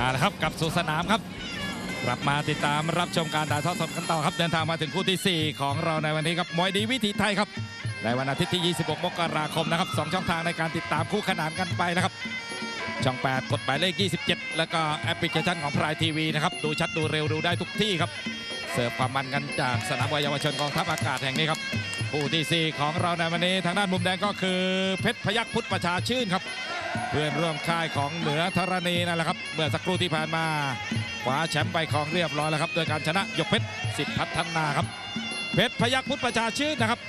เอาละครับกลับสู่สนามครับ กลับมาติดตามรับชมการถ่ายทอดสดกันต่อครับ เดินทางมาถึงคู่ทีสี่4 ของเราในวันนี้ครับมวยดีวิถีไทยครับ ในวันอาทิตย์ที่ 26 มกราคมนะครับสองช่องทางในการติดตามคู่ขนานกันไปนะครับ ช่อง 8 กดหมายเลข 27 แล้วก็แอปพลิเคชันของพรายทีวีนะครับ ดูชัดดูเร็วดูได้ทุกที่ครับ เสิร์ฟความมันกันจากสนามวยเยาวชนกองทัพอากาศแห่งนี้ครับคู่ที่ 4 ของเราในวันนี้ทางด้านมุมแดงก็คือเพชรพยัคฆ์พุทธประชาชื่นครับ เพื่อนร่วมค่ายของเหนือธรณีนั่นแหละครับ เมื่อสักครู่ที่ผ่านมาคว้าแชมป์ไปครองเรียบร้อยแล้วครับโดยการชนะยกเพชรสิทธิพัฒนาครับ เพชรพยัคฆ์พุทธประชาชื่นนะครับ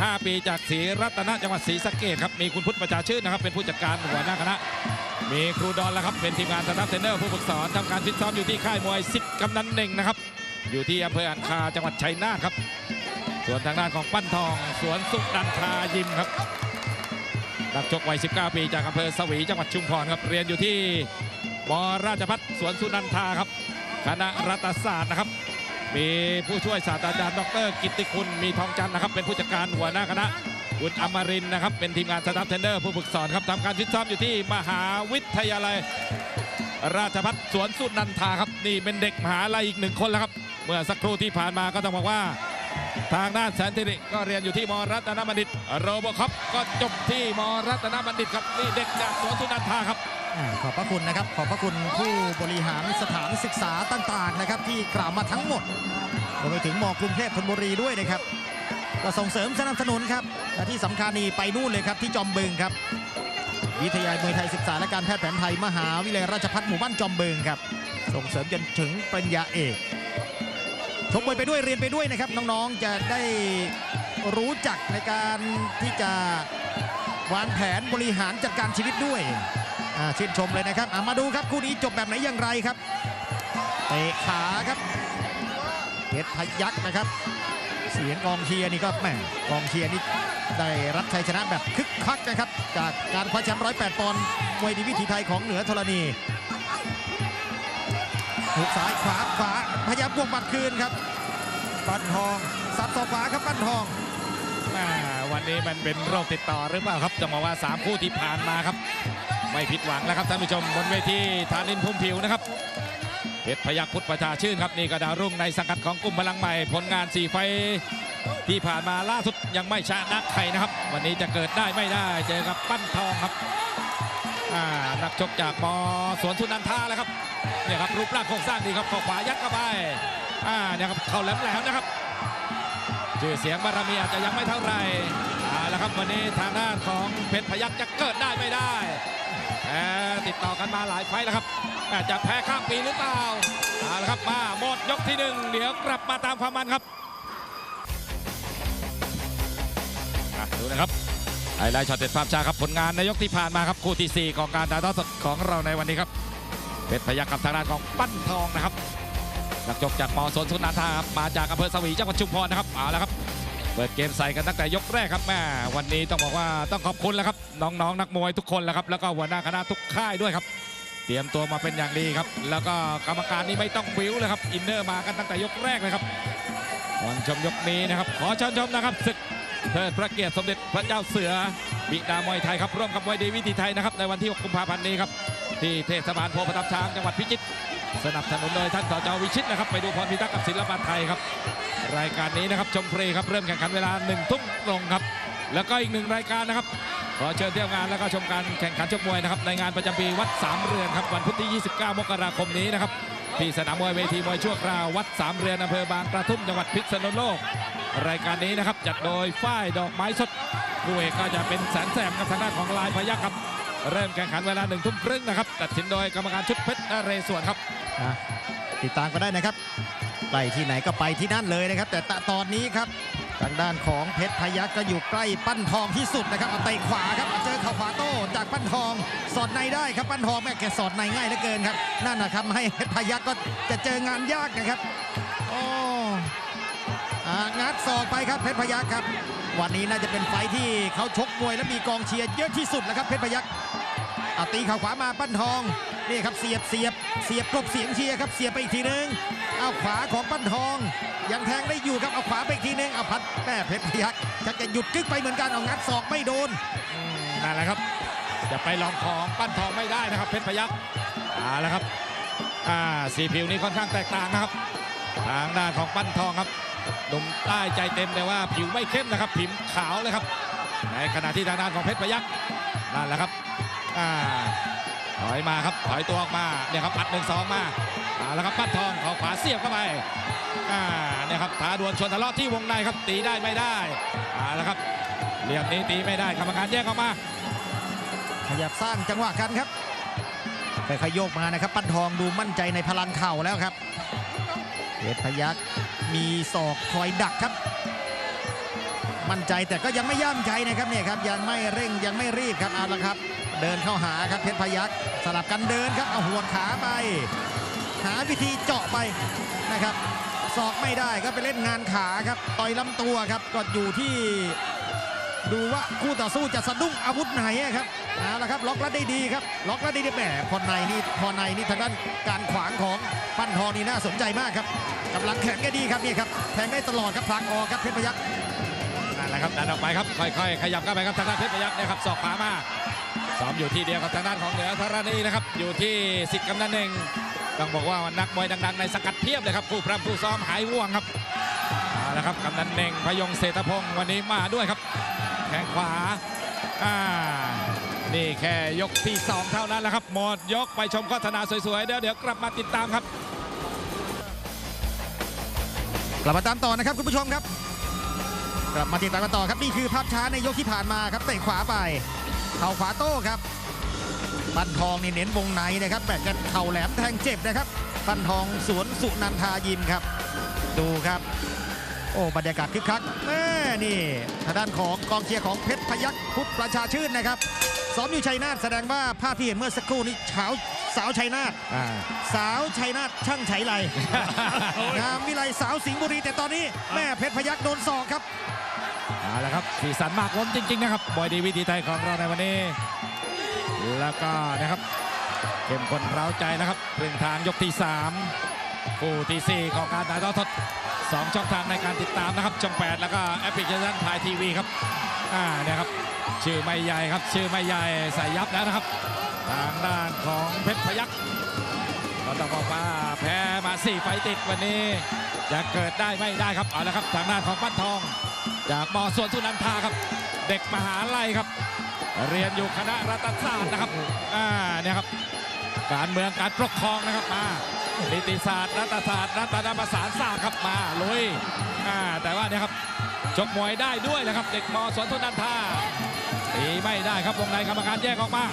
15 ปีจากศรีรัตนจังหวัดศรีสะเกดครับมีคุณพุทธประชาชื่นนะครับ เป็นผู้จัดการหัวหน้าคณะ มีครูดอนแล้วครับเป็นทีมงานสตาฟเทรนเนอร์ผู้ฝึกสอนทำการฟิตซ้อมอยู่ที่ค่ายมวยสิทธิ์กำนันเน่งนะครับอยู่ที่อำเภออันคาจังหวัดชัยนาทครับ ส่วนทางด้านของปั้นทอง สวนสุดันทายิมครับ นักชกวัย 19 ปีจากอำเภอสวีจังหวัดชุมพรครับเรียนอยู่ที่มราชพัฒสวนสุนันทาครับ คณะรัฐศาสตร์นะครับ มีผู้ช่วยศาสตราจารย์ดร กิตติคุณมีทองจันทร์นะครับ เป็นผู้จัดการหัวหน้าคณะคุณอมรินนะครับ เป็นทีมงานสตาฟเทรนเนอร์ผู้ฝึกสอนครับทำการฟิตซ้อมอยู่ที่มหาวิทยาลัย ราชพัฒสวนสุนันทาครับนี่เป็นเด็กมหาลัยอีกหนึ่งคนแล้วครับ เมื่อสักครู่ที่ผ่านมาก็ต้องบอกว่า ทางด้านแสนสิริก็เรียนอยู่ที่มรัตนบัณฑิต โรบคอปก็จบที่มรัตนบัณฑิตครับนี่เด็กจากสวนสุนันทาครับอ่าขอบพระคุณนะครับ ขอบพระคุณผู้บริหารสถานศึกษาต่างๆนะครับ ที่กล่าวมาทั้งหมดรวมไปถึงมกรุงเทพธนบุรีด้วยนะครับก็ส่งเสริมสนับสนุนครับและที่สำคัญนี่ไปนู่นเลยครับที่จอมบึงครับ วิทยาลัยมวยไทยศึกษาและการแพทย์แผนไทยมหาวิทยาลัยราชภัฏหมู่บ้านจอมบึงครับ ส่งเสริมจนถึงปริญญาเอก ชกมวยไปด้วยเรียนไปด้วยนะครับ น้องๆจะได้รู้จักในการที่จะวางแผนบริหารจัดการชีวิตด้วยชื่นชมเลยนะครับมาดูครับคู่นี้จบแบบไหนอย่างไรครับเตะขาครับเพชรพยักษ์นะครับ เสียงกองเชียร์นี่ก็แหม่กองเชียร์นี่ได้รับชัยชนะแบบคึกคักนะครับ จากการคว้าแชมป์108ปอนด์มวยดีวิถีไทยของเหนือธรณี หุกซ้ายขวาขวาพยายามบวกบัดคืนครับ ปั้นทองสับศอกขวาครับปั้นทองอวันนี้มันเป็นโรคติดต่อหรือเปล่าครับจะมาว่า 3 คู่ที่ผ่านมาครับ ไม่ผิดหวังแล้วครับท่านผู้ชมบนเวทีธานินพุ่มผิวนะครับเพชรพยัคฆ์พุทธประชาชื่นครับนี่ก็ดาวรุ่งในสังกัดของกลุ่มพลังใหม่ผลงาน4ไฟที่ผ่านมาล่าสุดยังไม่ชนะใครนะครับ วันนี้จะเกิดได้ไม่ได้เจอกับปั้นทองครับนักชกจากมสวนสุนันทาแล้วครับ เนี่ยครับรูปร่างโครงสร้างดีครับขอขวายัดเข้าไปอ่าเนี่ยครับเข่าแหลมๆนะครับชื่อเสียงบารมีอาจจะยังไม่เท่าไหร่เอาละครับวันนี้ทางด้านของเพชรพยัคฆ์จะเกิดได้ไม่ได้แพ้ติดต่อกันมาหลายไฟแล้วครับอาจจะแพ้ข้ามปีหรือเปล่าเอาละครับมาหมดยกที่หนึ่งเดี๋ยวกลับมาตามความมันครับดูนะครับไฮไลท์ช็อตเด็ดภาพชาครับผลงานในยกที่ผ่านมาครับคู่ที่ 4 ของการถ่ายทอดสดของเราในวันนี้ครับ เพชรพยัคฆ์กับทางด้านของปั้นทองนะครับนักจกจากมอสนสุนาทาครับมาจากอำเภอสวีจังหวัดชุมพรนะครับเอาละครับ เปิดเกมใส่กันตั้งแต่ยกแรกครับแม่วันนี้ต้องบอกว่าต้องขอบคุณแล้วครับน้องๆนักมวยทุกคนแล้วครับแล้วก็หัวหน้าคณะทุกค่ายด้วยครับ เตรียมตัวมาเป็นอย่างดีครับ แล้วก็กรรมการนี่ไม่ต้องวิวเลยครับอินเนอร์มากันตั้งแต่ยกแรกเลยครับก่อนชมยกนี้นะครับขอเชิญชมนะครับศึกเทิดพระเกียรติสมเด็จพระเจ้าเสือบิดามวยไทยครับร่วมกับมวยดีวิถีไทยนะครับในวันที่ 6 กุมภาพันธ์นี้ครับ ที่เทศบาลโพธิ์ประทับช้างจังหวัดพิจิตรสนับสนุนโดยท่านสจวิชิตนะครับ ไปดูพรพิทักษ์กับศิลปะไทยครับ รายการนี้นะครับชมฟรีครับเริ่มแข่งขันเวลาหนึ่งทุ่มตรงครับ แล้วก็อีกหนึ่งรายการนะครับ ขอเชิญเที่ยวงานแล้วก็ชมการแข่งขันชกมวยนะครับในงานประจำปีวัดสามเรือนครับวันพุธที่ 29 มกราคมนี้นะครับที่สนามมวยเวทีมวยชั่วคราววัดสามเรือนอำเภอบางกระทุ่มจังหวัดพิษณุโลก รายการนี้นะครับจัดโดยฝ้ายดอกไม้สดผู้เอกก็จะเป็นแสนแสบกับทางด้านของลายพยัคฆ์ครับ เริ่มแข่งขันเวลาหนึ่งทุ่มครึ่งนะครับตัดสินโดยกรรมการชุดเพชรนเรศวรครับติดตามก็ได้นะครับไปที่ไหนก็ไปที่นั่นเลยนะครับ แต่ตตอนนี้ครับทางด้านของเพชรพยักษ์ก็อยู่ใกล้ปั้นทองที่สุดนะครับเอาเตะขวาครับเจอเข่าขวาโต้จากปั้นทองสอดในได้ครับปั้นทองแม่แกสอดในง่ายเหลือเกินครับนั่นนะครับให้เพชรพยักษ์ก็จะเจองานยากนะครับโอ้อ่างัดศอกไปครับเพชรพยักษ์ครับ วันนี้น่าจะเป็นไฟท์ที่เขาชกมวยและมีกองเชียร์เยอะที่สุดแล้วครับเพชรพยักษ์ เอาตีเข่าขวามาปั้นทองนี่ครับเสียบเสียบเสียบกลบเสียงเชียร์ครับเสียบไปอีกทีนึงเอาขวาของปั้นทอง ยังแทงได้อยู่ครับเอาขวาไปอีกทีนึงเอาพัดแม่เพชรพยักษ์ชักจะหยุดกึกไปเหมือนกันเอางัดศอกไม่โดนนั่นแหละครับจะไปลองของปั้นทองไม่ได้นะครับ เพชรพยัคฆ์เอาละครับอ่าสีผิวนี้ค่อนข้างแตกต่างนะครับ ทางด้านของปั้นทองครับหนุ่มใต้ใจเต็มแต่ว่าผิวไม่เข้มนะครับ ผิวขาวเลยครับ ในขณะที่ทางด้านของเพชรพยักษ์นั่นแหละครับ อ่าถอยมาครับถอยตัวออกมาเนี่ยครับปัดหนึ่งสองมาเอาละครับปั้นทองเขาขวาเสียบเข้าไปอ่าเนี่ยครับท้าดวลชนทะเลาะที่วงในครับตีได้ไม่ได้เอาละครับเหลี่ยมนี้ตีไม่ได้กรรมการแยกออกมา ขยับสร้างจังหวะกันครับค่อยโยกมานะครับ ปั้นทองดูมั่นใจในพลังเข่าแล้วครับเพชรพยักษ์มีศอกคอยดักครับ มั่นใจแต่ก็ยังไม่ย่ำใจนะครับเนี่ยครับยังไม่เร่งยังไม่รีบครับเอาละครับ เดินเข้าหาครับเพชรพยักสลับกันเดินครับเอาหัวขาไป หาวิธีเจาะไปนะครับศอกไม่ได้ก็ไปเล่นงานขาครับต่อยลำตัวครับก็อยู่ที่ดูว่าคู่ต่อสู้จะสะดุ้งอาวุธไหนครับเอาละครับล็อกแล้วได้ดีครับล็อกแล้วได้ดีแหมพอในนี่พอในนี่ทางด้านการขวางของปั้นทองนี่น่าสนใจมากครับกำลังแข็งก็ดีครับนี่ครับแทงได้ตลอดครับพลังออกครับเพชรพยักษ์นั่นแหละครับดันออกไปครับค่อยๆขยับเข้าไปครับทางด้านเพชรพยักษ์นะครับศอกขวามา ซ้อมอยู่ที่เดียวกับทางด้านของเหนือธรณีนะครับ อยู่ที่สิทธิ์กำนันเองต้องบอกว่านักมวยดังๆในสกัดเพียบเลยครับผู้พร่ำผู้ซ้อมหายห่วงครับเอาละครับกำนันเองพยงเศรษฐพงศ์วันนี้มาด้วยครับแข้งขวาอ่านี่แค่ยกที่สองเท่านั้นแหละครับหมดยกไปชมโฆษณาสวยๆเดี๋ยวเดี๋ยวกลับมาติดตามครับกลับมาตามต่อนะครับคุณผู้ชมครับ กลับมาติดตามกันต่อครับนี่คือภาพช้าในยกที่ผ่านมาครับเตะขวาไป เข่าขวาโต้ครับปั้นทองนี่เน้นวงในนะครับแบบกันเข่าแหลมแทงเจ็บนะครับปั้นทองสวนสุนันทายิมครับ ดูครับ โอ้บรรยากาศคึกคักแม่นี่ทางด้านของกองเชียร์ของเพชรพยักพุทธประชาชื่นนะครับซ้อมอยู่ชัยนาทแสดงว่าภาพที่เห็นเมื่อสักครู่นี้เช้าสาวชัยนาทอ่าสาวชัยนาทช่างไฉไลงามวิไลสาวสิงห์บุรีแต่ตอนนี้แม่เพชรพยักโดนศอกครับ เอาละครับสีสันมากล้นจริง ๆ นะครับ บอยดีวิธีไทยของเราในวันนี้ แล้วก็นะครับเข้มข้นเร้าใจนะครับครึ่งทางยกที่3คู่ทีสี่ 4 ของการถ่ายทอดสดสองช่องทางในการติดตามนะครับ ช่อง 8 แล้วก็แอปพลิเคชันพายทีวีครับอ่าเนี่ยครับชื่อไม่ใหญ่ครับชื่อไม่ใหญ่ใส่ยับแล้วนะครับ ทางด้านของเพชรพยักษ์ก็ต้องบอกว่าแพ้มา4ไฟติดวันนี้จะเกิดได้ไม่ได้ครับเอาละครับทางด้านของปั้นทอง จากมอสวนสุนันทาครับ เด็กมหาลัยครับ เรียนอยู่คณะรัฐศาสตร์นะครับอ่าเนี่ยครับ การเมืองการปกครองนะครับมานิติศาสตร์รัฐศาสตร์รัฐประสานศาสตร์ครับมาลุยอ่าแต่ว่าเนี่ยครับชกมวยได้ด้วยนะครับ เด็กมอสวนสุนันทาตีไม่ได้ครับวงในกรรมการแยกออกมา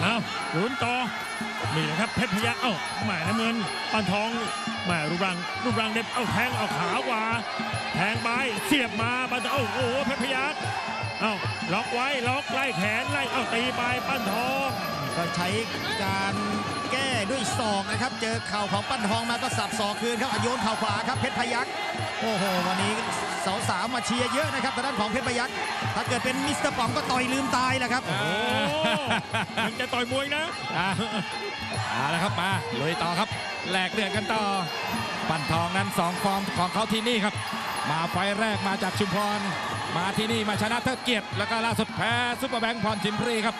เอาลุ้นต่อนี่แหละครับเพชรพยักเอ้าหมน้ำเงินปันทอง แหมรูปร่างรูปร่างเด็บเอาแทงเอาขาวาแทงไปเสียบมาปันทองโอ้โหเพชรพยักษ์เอ้าล็อกไว้ล็อกไล่แขนไล่เอาตีไปปั้นทองก็ใช้การแก้ด้วยศอกนะครับ เจอเข่าของปั้นทองมาก็สับศอกคืนครับอะโยนเข่าขวาครับเพชรพยักโอ้โหวันนี้สาวๆมาเชียร์เยอะนะครับทางด้านของเพชรพยักถ้าเกิดเป็นมิสเตอร์ป๋องก็ต่อยลืมตายแหละครับโอ้ยังจะต่อยมวยนะอะเอาละครับมาลุยต่อครับ แหลกเดือดกันต่อ ปั่นทองนั้นสองฟอร์มของเขาที่นี่ครับ มาไฟแรกมาจากชุมพร มาที่นี่มาชนะเทิดเกียรติ แล้วก็ล่าสุดแพ้ซุปเปอร์แบงค์พรชิมพรีครับ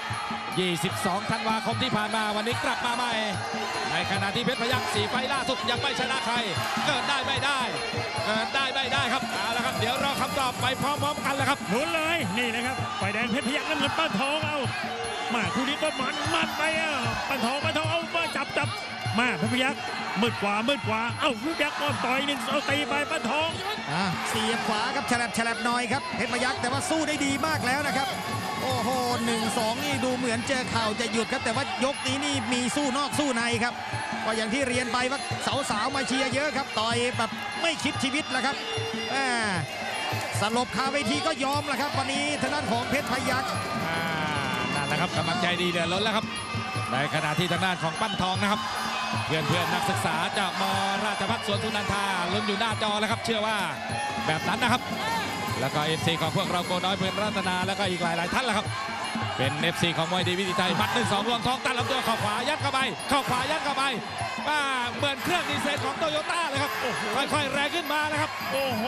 22 ธันวาคมที่ผ่านมาวันนี้กลับมาใหม่ ในขณะที่เพชรพยักษ์สีไฟล่าสุดยังไม่ชนะใคร เกิดได้ไม่ได้ เกิดได้ไม่ได้ครับเอาละครับ เดี๋ยวรอคำตอบไปพร้อมๆกันแล้วครับหนุนเลยนี่นะครับไฟแดงเพชรพยักษ์น้ำเงินปั้นทองเอามาคู่นี้ก็มันมันไปอะปั้นทองปั้นทองเอามาจับจับ มาเพชรพยักษ์มืดกว่ามืดกว่าเอ้าเพชรพยักษ์ก่อนต่อยหนึ่งเอาตีไปปั้นทองอะเสียบขวาครับฉลับฉลับหน่อยครับเพชรพยักษ์แต่ว่าสู้ได้ดีมากแล้วนะครับ โอ้โหหนึ่งสองนี่ดูเหมือนเจอเข่าจะหยุดครับ แต่ว่ายกนี้นี่มีสู้นอกสู้ในครับก็อย่างที่เรียนไปว่าสาวๆมาเชียร์เยอะครับต่อยแบบไม่คิดชีวิตแล้วครับอ่าสลบคาเวทีก็ยอมแล้วครับ วันนี้ทางด้านของเพชรพยักษ์อ่านั่นแหละครับกำลังใจดีเดือดล้นแล้วครับในขณะที่ทางด้านของปั้นทองนะครับ เพื่อนเพื่อนนักศึกษาจากมราชพัฒสวนสุนันทาลุ้นอยู่หน้าจอแล้วครับ เชื่อว่าแบบนั้นนะครับ แล้วก็ FC ของพวกเราโกน้อยเพื่อนรัตนาแล้วก็อีกหลายๆท่านแหละครับ เป็น FC ของมวยดีวิธีไทยมัดหนึ่งสองรวงทองตัดลำตัวเข่าขวายัดเข้าไปเข่าขวายัดเข้าไปว่าเหมือนเครื่องดีเซลของโตโยต้าเลยครับค่อยๆแรงขึ้นมานะครับ โอ้โห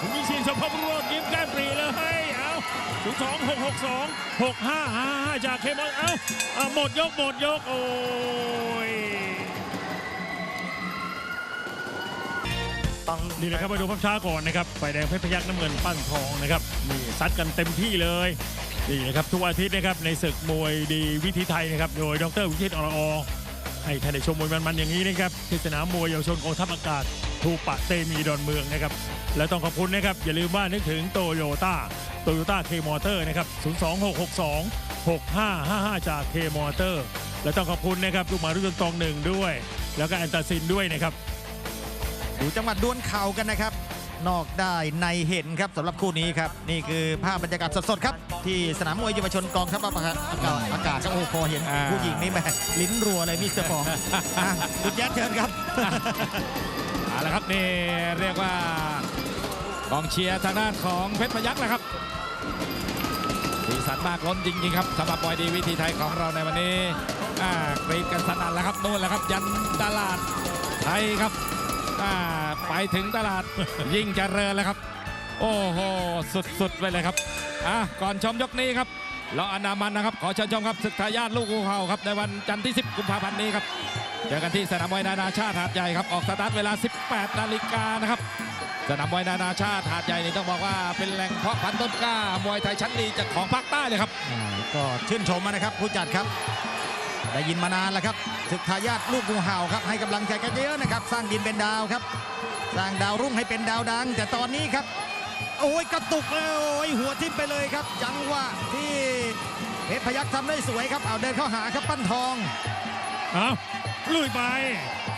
คุณวิชินสมภพรวดยิ้มแก้มปรีเลย 02 662 6555จากเคบอนเอ้าเาหมดยกหมดยกโอ้ยนี่นะครับมาดูภาพช้าก่อนนะครับไฟแดงเพชรพยักน้ำเงินปั้นทองนะครับนี่ซัดกันเต็มที่เลยนี่นะครับทุกอาทิตย์นะครับในศึกมวยดีวิธีไทยนะครับโดยดรวิชิตอรอให้ท่านได้ชมมวยมันๆอย่างนี้นะครับที่สนามมวยเยาวชนกองทัพอากาศทูปะเตมีดอนเมืองนะครับและต้องขอบคุณนะครับอย่าลืมว่านึกถึงโตโยต้า โตโยต้าเคมอเตอร์นะครับ 02662 6555 จากเคมอเตอร์ และต้องขอบคุณนะครับลูกหมารุ่นตองหนึ่งด้วย แล้วก็แอนตาซินด้วยนะครับ ดูจังหวัดดวลเข่ากันนะครับ นอกได้ในเห็นครับสำหรับคู่นี้ครับ นี่คือภาพบรรยากาศสดๆครับ ที่สนามมวยเยาวชนกองทัพอากาศอากาศอากาศครับโอ้โหพอเห็นอ่า ผู้หญิงนี่แม่ลิ้นรัวเลยมิสเตอร์ปองอะคุณแจ๊ดเชิญครับ เอาละครับนี่เรียกว่า กองเชียร์ทางด้านของเพชรพยักษ์นะครับสีสันมากล้นจริงๆครับสำหรับมวยดีวิธีไทยของเราในวันนี้อ่ากรีดกันสนั่นแล้วครับนู่นแหละครับ ยันตลาดไทยครับอ่าไปถึงตลาดยิ่งเจริญแล้วครับ โอ้โหสุดๆไปเลยครับอะก่อนชมยกนี้ครับเราอนามันนะครับ ขอเชิญชมครับศึกทายาทลูกงูเห่าครับในวันจันทร์ที่ 10 กุมภาพันธ์นี้ครับเจอกันที่สนามมวยนานาชาติหาดใหญ่ครับออกสตาร์ทเวลา 18 นาฬิกานะครับ สนามมวยนานาชาติหาดใหญ่นี่ต้องบอกว่าเป็นแหล่งเพาะพันธุ์ต้นกล้ามวยไทยชั้นดีจากของภาคใต้เลยครับอ่าก็ชื่นชมนะครับผู้จัดครับ ได้ยินมานานแล้วครับศึกทายาทลูกงูเห่าครับให้กำลังใจกันเยอะนะครับ สร้างดินเป็นดาวครับ สร้างดาวรุ่งให้เป็นดาวดัง แต่ตอนนี้ครับ โอ้ยกระตุกเลยโอ้ยหัวทิ่มไปเลยครับ จังหวะที่เพชรพยักษ์ทำได้สวยครับเอาเดินเข้าหาครับปั้นทองเอา ลุยไป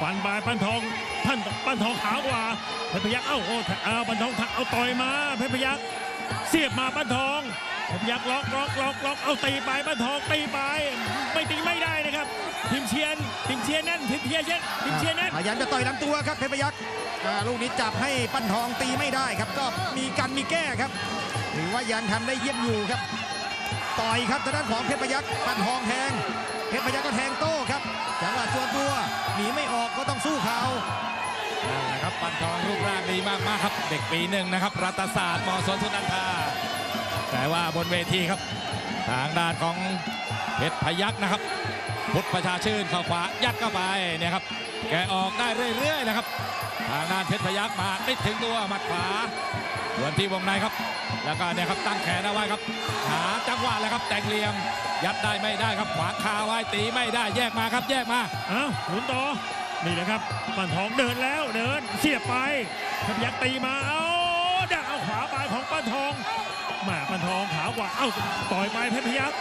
ฟันบายปันทองท่านปันทองขาวกว่าเพชรพยักษ์เอ้าโอ้เอาปันทองเอาต่อยมาเพชรพยักษ์เสียบมาปันทองเพชรพยักล็อกล็อกล็อกล็อกเอาตีไปปันทองตีไปไม่ตีไม่ได้นะครับทีมเชียนทีมเชียนแน่นทีมเชียนแน่นทีมเชียนแน่นพยายามจะต่อยลำตัวครับเพชรพยักษ์ลูกนี้จับให้ปันทองตีไม่ได้ครับ ก็มีกันมีแก้ครับถือว่ายังทำได้เยี่ยมอยู่ครับ ต่อยครับทางด้านของเพชรพยักษ์ปันทองแทงเพชรพยักษ์ก็แทงโต้ครับ หนีไม่ออกก็ต้องสู้เขานะครับปันทองรูปร่างดีมากมากครับ เด็กปีหนึ่งนะครับ รัฐศาสตร์มสนสุนันทา แต่ว่าบนเวทีครับ ทางด้านของเพชรพยักนะครับ พุทธประชาชื่นเข้าขวายัดเข้าไปเนี่ยครับ แกออกได้เรื่อยๆนะครับ ทางด้านเพชรพยักมาติดถึงตัวหมัดขวาส่วนที่วงในครับ แล้วก็เนี่ยครับตั้งแขนเอาไว้ครับ หาจัง ครับแต่งเหลี่ยม ยัดได้ไม่ได้ครับขวางคาไว้ตีไม่ได้แยกมาครับแยกมาเอ้าหมุนต่อนี่นะครับปันทองเดินแล้วเดินเสียบไปเพชรพยักษ์ตีมาเอาดักเอาขวาไปของปันทองแหมาปันทองขาวกว่าเอ้าต่อยไปเพชรพยักษ์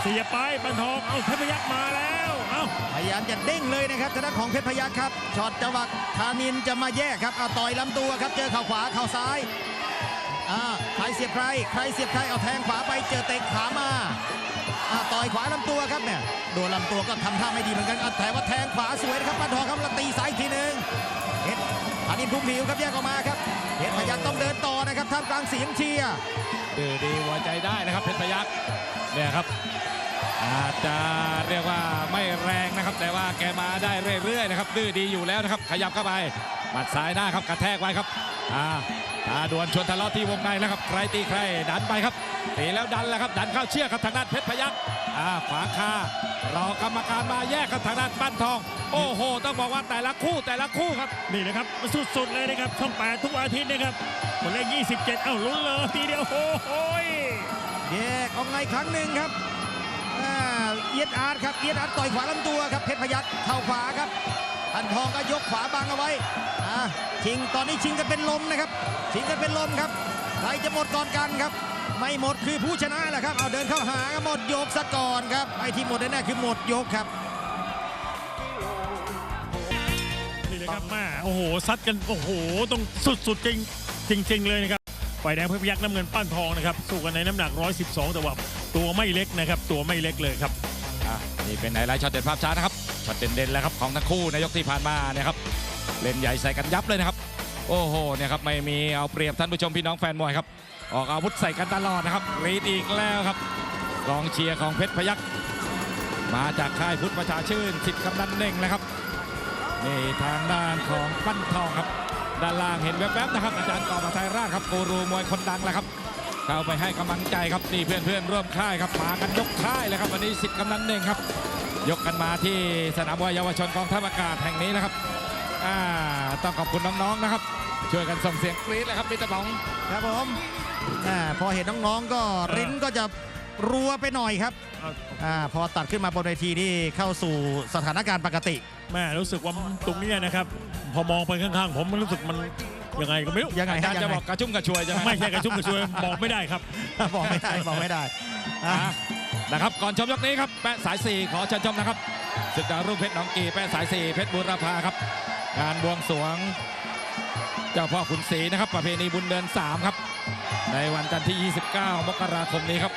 เสียบไปปันทองเอาเพชรพยักษ์มาแล้วเอ้าพยายามจะเด้งเลยนะครับทางด้านของเพชรพยักษ์ครับช็อตจังหวะธานินจะมาแยกครับเอาต่อยลำตัวครับเจอเข่าขวาเข่าซ้าย อ่าใครเสียบใคร ใครเสียบใคร เอาแทงขวาไปเจอเตะขามาอ่าต่อยขวาลำตัวครับเนี่ยโดนลำตัวก็ทำท่าไม่ดีเหมือนกันแต่ว่าแทงขวาสวยนะครับปันทองครับแล้วตีซ้ายทีหนึ่งเพชรธานินพุ่มผิวครับแยกออกมาครับเพชรพยักษ์ต้องเดินต่อนะครับท่ามกลางเสียงเชียร์ดื้อดีหัวใจได้นะครับเพชรพยักษ์เนี่ยครับอาจจะเรียกว่าไม่แรงนะครับ แต่ว่าแกมาได้เรื่อยๆนะครับดื้อดีอยู่แล้วนะครับ ขยับเข้าไปหมัดซ้ายหน้าครับกระแทกไว้ครับอ่า ตาดวนชวนทะเลาะที่วงในแล้วครับใครตีใครดันไปครับตีแล้วดันแล้วครับดันเข้าเชือกครับทางด้านเพชรพยักษ์อ่าขวางคารอกรรมการมาแยกครับทางด้านบ้านทอง โอ้โห ต้องบอกว่าแต่ละคู่แต่ละคู่ครับนี่นะครับสุดๆเลยนะครับช่องแปดทุกวันอาทิตย์นะครับคนเลข27 เอ้าลุ้นเลยทีเดียวโอ้โหยแยกออกในครั้งหนึ่งครับอ่าเอียดอาร์ตครับเอียดอาร์ตต่อยขวาลำตัวครับเพชรพยักษ์เข้าขวาครับพันทองก็ยกขวาบังเอาไว้อ่า ชิงตอนนี้ชิงกันเป็นลมนะครับ ชิงกันเป็นลมครับใครจะหมดก่อนกันครับ ไม่หมดคือผู้ชนะแหละครับ เอาเดินเข้าหาครับหมดยกซะก่อนครับไอ้ที่หมดแน่ๆคือหมดยกครับนี่เลยครับแม่โอ้โหซัดกันโอ้โหต้องสุดๆจริงจริง ๆ เลยนะครับฝ่ายแดงเพื่อพยักน้ำเงินปั้นทองนะครับสู้กันในน้ำหนัก 112 แต่ว่าตัวไม่เล็กนะครับ ตัวไม่เล็กเลยครับอะนี่เป็นไฮไลท์ช็อตเด็ดภาพช้านะครับช็อตเด่นๆแล้วครับของทั้งคู่ในยกที่ผ่านมาเนี่ยครับ เล่นใหญ่ใส่กันยับเลยนะครับ โอ้โหเนี่ยครับไม่มีเอาเปรียบท่านผู้ชมพี่น้องแฟนมวยครับ ออกอาวุธใส่กันตลอดนะครับรีดอีกแล้วครับกองเชียร์ของเพชรพยักมาจากค่ายพุทธประชาชื่นสิทธิ์กำนันเน่งนะครับนี่ทางด้านของปั้นทองครับ ด้านล่างเห็นแวบๆนะครับ อาจารย์กอบมาไทยราชครับกูรูมวยคนดังแหละครับ เข้าไปให้กำลังใจครับนี่เพื่อนๆร่วมค่ายครับมากันยกค่ายเลยครับวันนี้สิทธิ์กำนันเน่งครับ ยกกันมาที่สนามมวยเยาวชนกองทัพอากาศแห่งนี้นะครับ ต้องขอบคุณน้องๆนะครับ ช่วยกันส่งเสียงกรี๊ดเลยครับมิตรป๋องครับผมอาพอเห็นน้องๆก็ริ้นก็จะรัวไปหน่อยครับเอาอาพอตัดขึ้นมาบนเวทีนี่เข้าสู่สถานการณ์ปกติ แม่รู้สึกว่าตรงเนี้ยนะครับ พอมองไปข้างๆ ผมมันรู้สึกมันยังไงก็ไม่รู้ยังไงอาฮะจารย์ยังจะไงบอกกระชุ่มกระชวยใช่ไหมไม่ใช่กระชุ่มกระชวยบอกไม่ได้ครับ บอกไม่ได้บอกไม่ได้อะอะนะครับก่อนชมยกนี้ครับแปะสายสี่ขอเชิญชมนะครับศึกดาวรุ่งเพชรหนองกีแปะสายสี่เพชรบุรพาครับ งานบวงสรวง เจ้าพ่อขุนศรีนะครับ ประเพณีบุญเดือน3 ครับ ในวันจันทร์ที่ 29 มกราคมนี้ครับ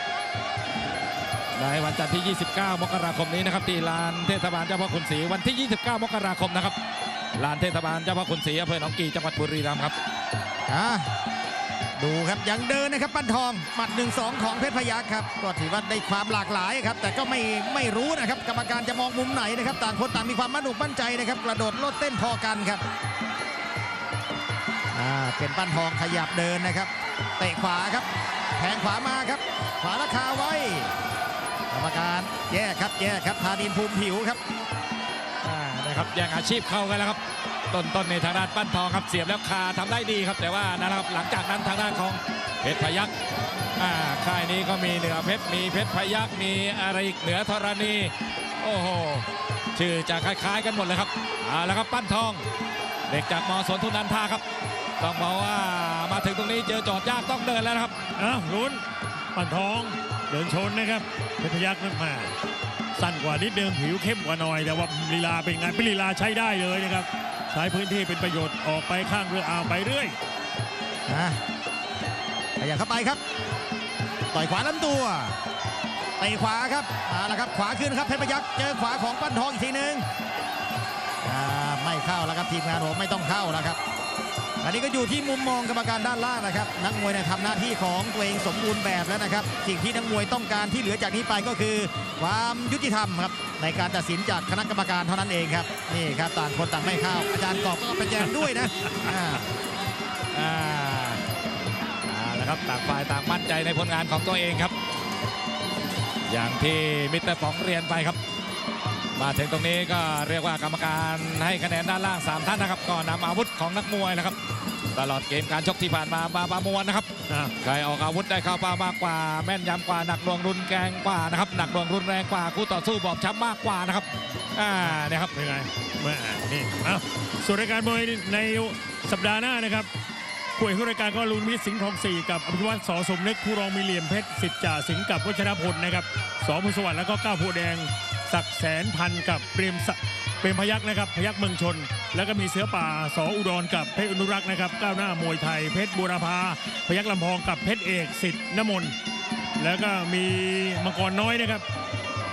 ในวันจันทร์ที่ 29 มกราคมนี้นะครับที่ลานเทศบาลเจ้าพ่อขุนศรีวันที่ 29 มกราคมนะครับลานเทศบาลเจ้าพ่อขุนศรีอำเภอหนองกีจังหวัดบุรีรัมย์ครับอ่า ดูครับยังเดินนะครับปั้นทองหมัด1นสองของเพชรพยัคฆ์ครับ ก็ถือว่าได้ความหลากหลายครับ แต่ก็ไม่ไม่รู้นะครับ กรรมการจะมองมุมไหนนะครับ ต่างคนต่างมีความมั่นอกมั่นใจนะครับ กระโดดโลดเต้นพอกันครับอ่าเป็นปั้นทองขยับเดินนะครับเตะขวาครับแทงขวามาครับ ขวาราคาไว้กรรมการแยกครับแยกครับธานินภูมิผิวครับอ่านะครับแย่งอาชีพเข้ากันแล้วครับ ต้นต้นในทางด้านปั้นทองครับเสียบแล้วคาทำได้ดีครับ แต่ว่านะครับหลังจากนั้นทางด้านของเพชรพยักษ์ค่ายนี้ก็มีเหนือเพชรมีเพชรพยักษ์มีอะไรอีกเหนือธรณี โอ้โหชื่อจะคล้ายๆกันหมดเลยครับเอาละครับปั้นทอง เด็กจากมอสวนทุนันทาครับ ต้องบอกว่ามาถึงตรงนี้เจอจอดยากต้องเดินแล้วครับเอ้าลุ้นปั่นทองเดินชนนะครับเพชรพยักษ์นั่นมาสั้นกว่านิดเดิมผิวเข้มกว่าหน่อย แต่ว่าลีลาเป็นไงเป็นลีลาใช้ได้เลยนะครับ ใช้พื้นที่เป็นประโยชน์ออกไปข้างเรืออ่าวไปเรื่อยนะขยับเข้าไปครับ ต่อยขวาลำตัวเตะขวาครับมาแล้วครับขวาขึ้นครับเพชรพยักษ์เจอขวาของปั้นทองอีกทีหนึ่งอ่าไม่เข้าแล้วครับทีมงานบอกไม่ต้องเข้าแล้วครับ อันนี้ก็อยู่ที่มุมมองกรรมการด้านล่างนะครับ นักมวยเนี่ยทำหน้าที่ของตัวเองสมบูรณ์แบบแล้วนะครับ สิ่งที่นักมวยต้องการที่เหลือจากนี้ไปก็คือ ความยุติธรรมครับ ในการตัดสินจากคณะกรรมการเท่านั้นเองครับนี่ครับต่างคนต่างไม่เข้า อาจารย์กอบก็ไปแจมด้วยนะอ่าอ่าเอาละครับต่างฝ่ายต่างมั่นใจในผลงานของตัวเองครับ อย่างที่มิสเตอร์ป๋องเรียนไปครับ มาถึงตรงนี้ก็เรียกว่ากรรมการให้คะแนนด้านล่าง 3 ท่านนะครับก็นำอาวุธของนักมวยนะครับ ตลอดเกมการชกที่ผ่านมามาประมวลนะครับอะใครออกอาวุธได้เข้าเป้ามากกว่า แม่นยำกว่าหนักหน่วงรุนแรงกว่านะครับหนักหน่วงรุนแรงกว่าคู่ต่อสู้บอบช้ำมากกว่านะครับอ่าเนี่ยครับเป็นไงแม่นี่เอ้าส่วนรายการมวยในสัปดาห์หน้านะครับผู้เอกของรายการก็ลุนมิตรสิงห์ทองสี่กับอภิวัตสอสมนึกผู้รองมีเหลี่ยมเพชรสิทธิ์จ่าสิงห์กับวัชรพลนะครับสอพุสวัสดิ์แล้วก็ก้าวผู้แดงศักดิ์แสนพันกับเปรมสะ เปรมพยักนะครับพยักเมืองชน แล้วก็มีเสือป่าสออุดรกับเพชรอนุรักษ์นะครับก้าวหน้ามวยไทยเพชรบูรพาพยักลำพองกับเพชรเอกสิทธิ์นมนแล้วก็มีมังกรน้อยนะครับ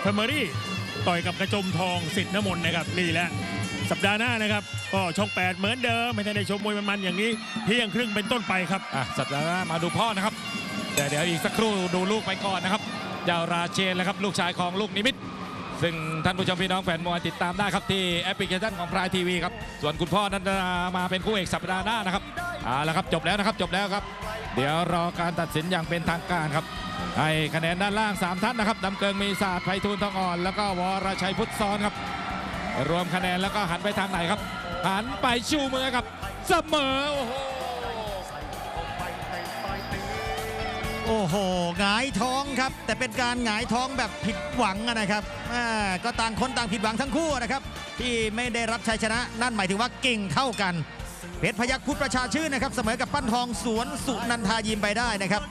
เฟอร์เมอรี่ต่อยกับกระจมทองสิทธิ์นมนนะครับนี่แหละสัปดาห์หน้านะครับก็ช่อง 8 เหมือนเดิม ไม่ได้ชมมวยมันๆอย่างนี้เที่ยงครึ่งเป็นต้นไปครับอะสัปดาห์หน้ามาดูพ่อนะครับแต่เดี๋ยวอีกสักครู่ดูลูกไปก่อนนะครับเจ้าราเชนแหละครับลูกชายของลูกนิมิต ซึ่งท่านผู้ชมพี่น้องแฟนมวยติดตามได้ครับที่แอปพลิเคชันของพรายทีวีครับ ส่วนคุณพ่อนั้นจะมาเป็นคู่เอกสัปดาห์หน้านะครับเอาละครับจบแล้วนะครับจบแล้วครับ เดี๋ยวรอการตัดสินอย่างเป็นทางการครับ ให้คะแนนด้านล่าง 3 ท่านนะครับดำเกิงมีศาสตร์ไพฑูรย์ทองอ่อน แล้วก็วรชัยพุทธซ้อนครับ รวมคะแนนแล้วก็หันไปทางไหนครับ หันไปชูมือครับ เสมอโอ้โห โอ้โหหงายท้องครับ แต่เป็นการหงายท้องแบบผิดหวังนะครับอ่ก็ต่างคนต่างผิดหวังทั้งคู่นะครับ ที่ไม่ได้รับชัยชนะ นั่นหมายถึงว่าเก่งเท่ากันเพชรพยักพุทธประชาชื่นนะครับ เสมอกับปั้นทองสวนสุนันทายิมไปได้นะครับ